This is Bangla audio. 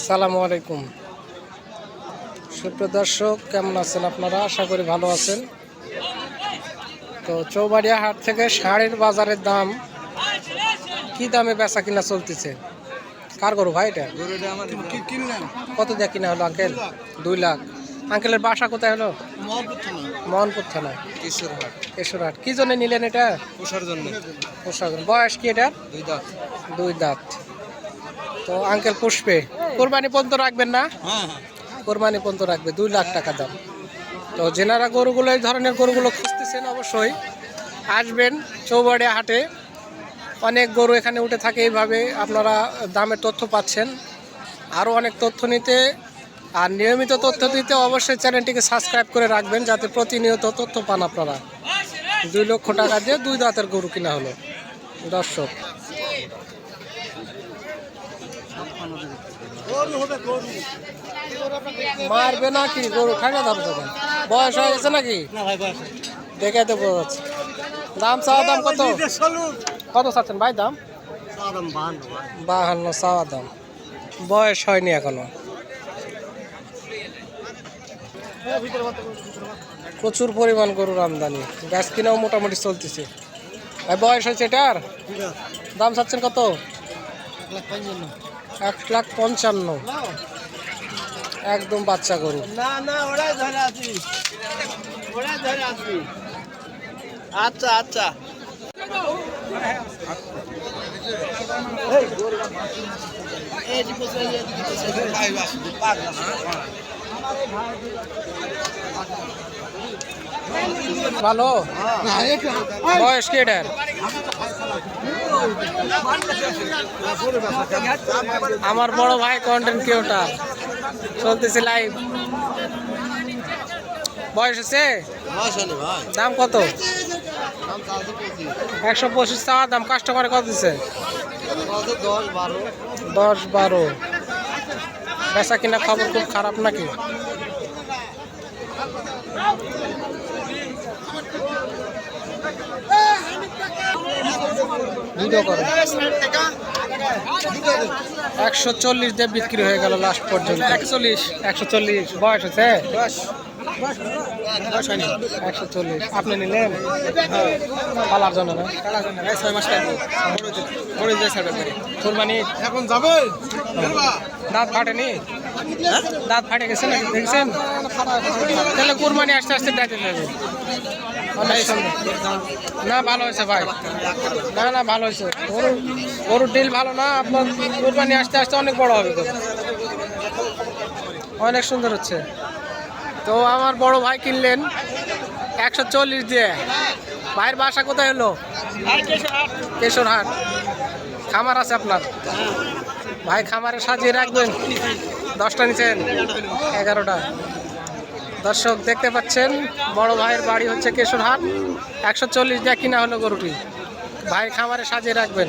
সালামু আলাইকুম। সুপ্রিয় দর্শক কেমন আছেন আপনারা? আশা করি ভালো আছেন। তো চৌবাড়িয়া হাট থেকে শাড়ির বাজারের দাম কি দামে বেচা কিনা চলতেছে? কার করো ভাই এটা? কত দিয়ে কিনা হলো আঙ্কেল? দুই লাখ। আঙ্কেলের বাসা কোথায় হলো? মোহনপুর থানায় কিশোরহাট। কেশরহাট কি জন্য নিলেন এটা? পোষার জন্য। পোশাক বয়স কি এটা দুই দাঁত। দুই দাঁত। তো আঙ্কেল পুষবে। কোরবানি পর্যন্ত রাখবেন না? হ্যাঁ কোরবানি পর্যন্ত রাখবে দুই লাখ টাকা দাম। তো যেনারা গরুগুলো এই ধরনের গরুগুলো খুঁজতেছেন অবশ্যই আসবেন চৌবাড়িয়া হাটে। অনেক গরু এখানে উঠে থাকে এইভাবে আপনারা দামের তথ্য পাচ্ছেন। আরও অনেক তথ্য নিতে আর নিয়মিত তথ্য দিতে অবশ্যই চ্যানেলটিকে সাবস্ক্রাইব করে রাখবেন যাতে প্রতিনিয়ত তথ্য পান আপনারা। দুই লক্ষ টাকা দিয়ে দুই দাঁতের গরু কিনা হলো। দর্শক মারবে নাকি গরু খাই না ধরো তখন বয়স হয়ে গেছে নাকি? দেখে তো বোঝা যাচ্ছে। দাম চাওয়া দাম কত? কত চাচ্ছেন ভাই দাম? বাহান্ন বাহান্ন চাওয়া দাম। বয়স হয়নি এখনও। প্রচুর পরিমাণ গরুর আমদানি। গ্যাস কিনাও মোটামুটি চলতেছে। ভাই বয়স হয়েছে এটার? দাম চাচ্ছেন কত? এক লাখ পঞ্চান্ন। একদম বাচ্চা গরু। না না ওরাই ধরে আছি। ওরাই ধরে আছি। আচ্ছা আচ্ছা। ভালো? বয়স কি এটার? আমার বড় ভাই কন্টেন্ট ক্রিয়েটার চলতেছে লাইভ বয়স আছে দাম কত? একশো পঁচিশ চাওয়ার দাম। কাস্টমারে কত দিচ্ছে দশ বারো দশ বারো। বেচা কিনা খবর খুব খারাপ নাকি? ভিডিও করো। একশো চল্লিশ দিয়ে বিক্রি হয়ে গেল লাস্ট পর্যন্ত। একচল্লিশ একশো চল্লিশ। বয়স হচ্ছে একশো চল্লিশ। আপনি নিলেন? পালার জন্য ছয় মাস কোরবানি? এখন যাবে দাঁত ফাটেনি? দাঁত ফাটে গেছে নাকি? দেখছেন? তাহলে কোরবানি আস্তে আস্তে দেখে যাবে। না, ভালো হয়েছে ভাই। না না, ভালো হয়েছে। গরুর গরুর ডিল ভালো না, আপনার কোরবানি আস্তে আস্তে অনেক বড় হবে গরু। অনেক সুন্দর হচ্ছে। তো আমার বড় ভাই কিনলেন একশো চল্লিশ দিয়ে। ভাইয়ের বাসা কোথায় হলো? কেশরহাট। খামার আছে আপনার? ভাই, খামারে সাজিয়ে রাখবেন? দশটা নিচ্ছেন এগারোটা। দর্শক, দেখতে পাচ্ছেন, বড় ভাইয়ের বাড়ি হচ্ছে কেশরহাট। একশো চল্লিশ দিয়ে কিনা হলো গরুটি। ভাই খামারে সাজিয়ে রাখবেন।